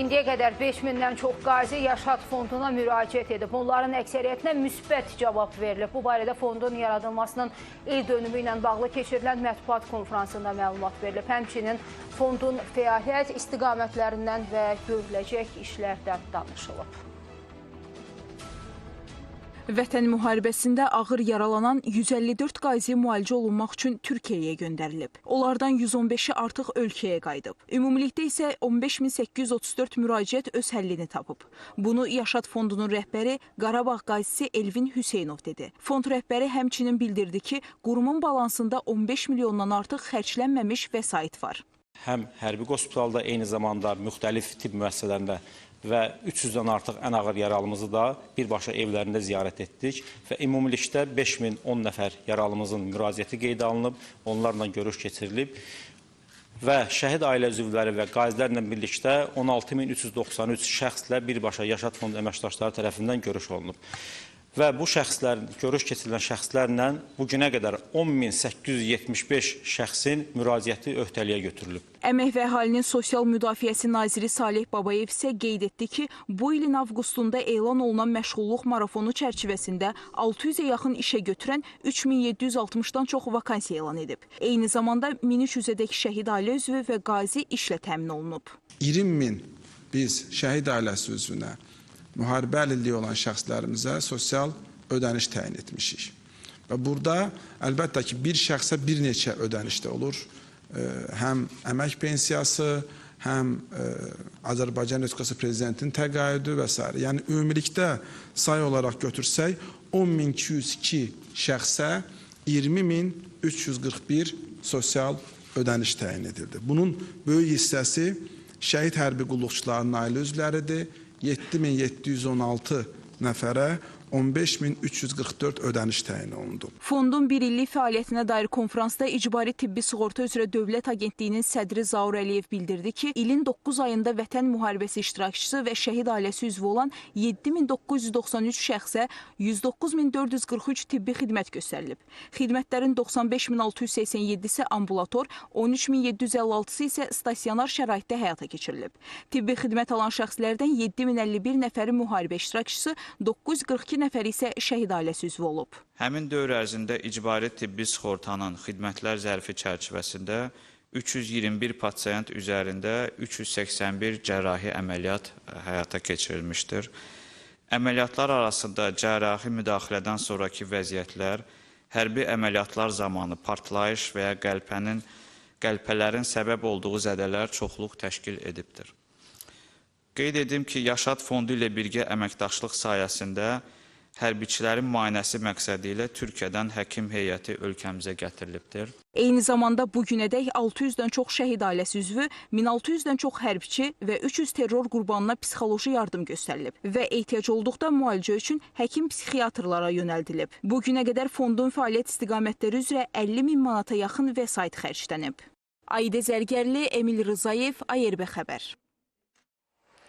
İndiyə qədər 5000-dən çox qazi Yaşad fonduna müraciət edib. Onların əksəriyyətinə müsbət cavab verilib. Bu barədə fondun yaradılmasının il dönümü ilə bağlı keçirilən mətbuat konfransında məlumat verilib. Həmçinin fondun fəaliyyət istiqamətlərindən və görüləcək işlərdən danışılıb. Vətən müharibəsində ağır yaralanan 154 qazi müalicə olunmaq üçün Türkiyəyə göndərilib. Onlardan 115-i artıq ölkəyə qayıdıb. Ümumilikdə isə 15834 müraciət öz həllini tapıb. Bunu Yaşad fondunun rəhbəri Qarabağ qazisi Elvin Hüseynov dedi. Fond rəhbəri həmçinin bildirdi ki, qurumun balansında 15 milyondan artıq xərclənməmiş vəsait var. Həm hərbi hospitalda, eyni zamanda müxtəlif tibb müəssisələrində və 300-dən artıq ən ağır yaralımızı da birbaşa evlərində ziyarət etdik və ümumilikdə 5010 nəfər yaralımızın müraciəti qeydə alınıb, onlarla görüş keçirilib və şəhid ailə üzvləri və qazilərlə birlikdə 16393 şəxslə birbaşa Yaşad Fond əməkdaşları tərəfindən görüş olunub. Və bu şəxslər, görüş keçirilən şəxslərlə bu günə qədər 10875 şəxsin müraciəti öhdəliyə götürülüb. Əmək və Əhalinin Sosial Müdafiəsi naziri Salih Babayev isə qeyd etdi ki, bu ilin avqustunda elan olunan məşğulluq marafonu çərçivəsində 600-ə yaxın işə götürən 3760-dan çox vakansiya elan edib. Eyni zamanda 1300-ədək şəhid ailə üzvü və qazi işlə təmin olunub. 20 min biz şəhid ailəsi üzvünə müharibə əlilliyi olan şəxslərimizə sosial ödəniş təyin etmişik. Və burada əlbəttə ki, bir şəxsə bir neçə ödəniş də olur. Ə, Həm əmək pensiyası, həm ə, Azərbaycan Respublikası prezidentinin təqaüdü və s. Yəni ümumilikdə say olaraq götürsək 10202 şəxsə 20341 sosial ödəniş təyin edildi. Bunun böyük hissəsi şəhid hərbi qulluqçularının ailə üzvləridir. 7716 nəfərə 15344 ödəniş təyin olundu. Fondun bir illik fəaliyyətinə dair konfransda İcbari Tibbi Sığorta üzrə Dövlət Agentliyinin sədri Zaur Əliyev bildirdi ki, ilin 9 ayında Vətən müharibəsi iştirakçısı və şəhid ailəsi üzvü olan 7993 şəxsə 109443 tibbi xidmət göstərilib. Xidmətlərin 95687-si ambulator, 13756-sı isə stasionar şəraitdə həyata keçirilib. Tibbi xidmət alan şəxslərdən 7051 nəfəri müharibə iştirakçısı, 942 nəfəri isə şəhid ailəsi üzvü olub. Həmin dövr ərzində icbari tibbi sığortanın xidmətlər zərfi çərçivəsində 321 pasiyent üzərində 381 cərrahi əməliyyat həyata keçirilmişdir. Əməliyyatlar arasında cərrahi müdaxilədən sonraki vəziyyətlər, hərbi əməliyyatlar zamanı partlayış və ya qəlpənin qəlpələrin səbəb olduğu zədələr çoxluq təşkil edibdir. Qeyd edim ki, Yaşad Fondu ilə birgə əməkdaşlıq sayəsində hərbiçilərin müayinəsi məqsədi ilə Türkiyədən həkim heyəti ölkəmizə gətirilibdir. Eyni zamanda bu günədək 600-dən çox şəhid ailəsi üzvü, 1600-dən çox hərbiçi və 300 terror qurbanına psixoloji yardım göstərilib və ehtiyac olduqda müalicə üçün həkim psixiatrlara yönəldilib. Bu günə qədər fondun fəaliyyət istiqamətləri üzrə 50 min manata yaxın vəsait xərclənib. Aide Zərgərli, Emil Rızayev, ARB xəbər.